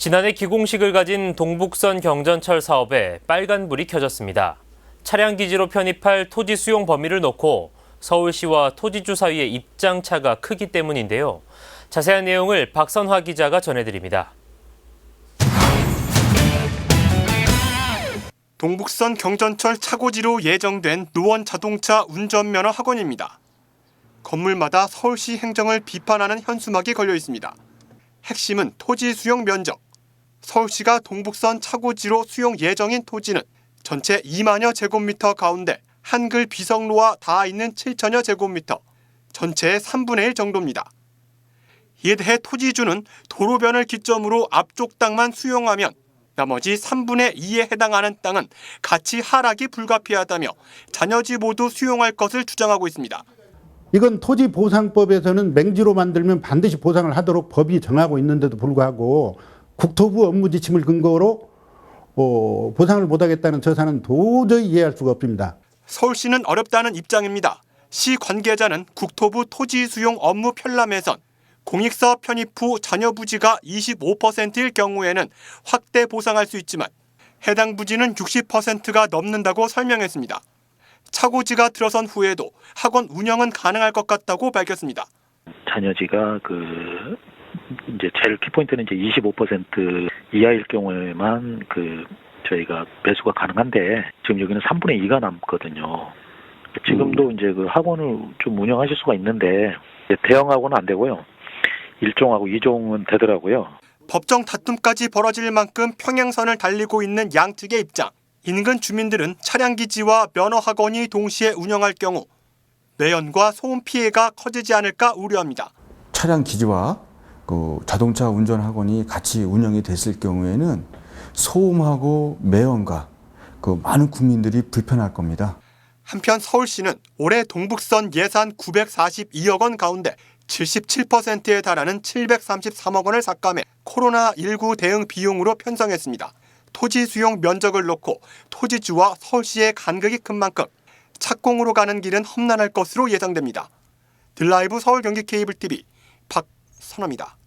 지난해 기공식을 가진 동북선 경전철 사업에 빨간불이 켜졌습니다. 차량 기지로 편입할 토지 수용 범위를 놓고 서울시와 토지주 사이의 입장차가 크기 때문인데요. 자세한 내용을 박선화 기자가 전해드립니다. 동북선 경전철 차고지로 예정된 노원 자동차 운전면허 학원입니다. 건물마다 서울시 행정을 비판하는 현수막이 걸려 있습니다. 핵심은 토지 수용 면적. 서울시가 동북선 차고지로 수용 예정인 토지는 전체 2만여 제곱미터 가운데 한글 비성로와 닿아 있는 7천여 제곱미터, 전체의 3분의 1 정도입니다. 이에 대해 토지주는 도로변을 기점으로 앞쪽 땅만 수용하면 나머지 3분의 2에 해당하는 땅은 가치 하락이 불가피하다며 자녀지 모두 수용할 것을 주장하고 있습니다. 이건 토지 보상법에서는 맹지로 만들면 반드시 보상을 하도록 법이 정하고 있는데도 불구하고 국토부 업무 지침을 근거로 어, 보상을 못하겠다는 저사는 도저히 이해할 수가 없습니다. 서울시는 어렵다는 입장입니다. 시 관계자는 국토부 토지 수용 업무 편람에선 공익사업 편입 후 자녀 부지가 25%일 경우에는 확대 보상할 수 있지만 해당 부지는 60%가 넘는다고 설명했습니다. 차고지가 들어선 후에도 학원 운영은 가능할 것 같다고 밝혔습니다. 자녀지가 그 이제 제일 키포인트는 이제 25% 이하일 경우에만 그 저희가 매수가 가능한데 지금 여기는 3분의 2가 남거든요. 지금도 이제 그 학원을 좀 운영하실 수가 있는데 대형 학원은 안 되고요. 1종하고 2종은 되더라고요. 법정 다툼까지 벌어질 만큼 평행선을 달리고 있는 양측의 입장. 인근 주민들은 차량 기지와 면허 학원이 동시에 운영할 경우 매연과 소음 피해가 커지지 않을까 우려합니다. 차량 기지와 그 자동차 운전 학원이 같이 운영이 됐을 경우에는 소음하고 매연과 그 많은 국민들이 불편할 겁니다. 한편 서울시는 올해 동북선 예산 942억 원 가운데 77%에 달하는 733억 원을 삭감해 코로나19 대응 비용으로 편성했습니다. 토지 수용 면적을 놓고 토지주와 서울시의 간극이 큰 만큼 착공으로 가는 길은 험난할 것으로 예상됩니다. 들라이브 서울 경기 케이블 TV 박선호입니다.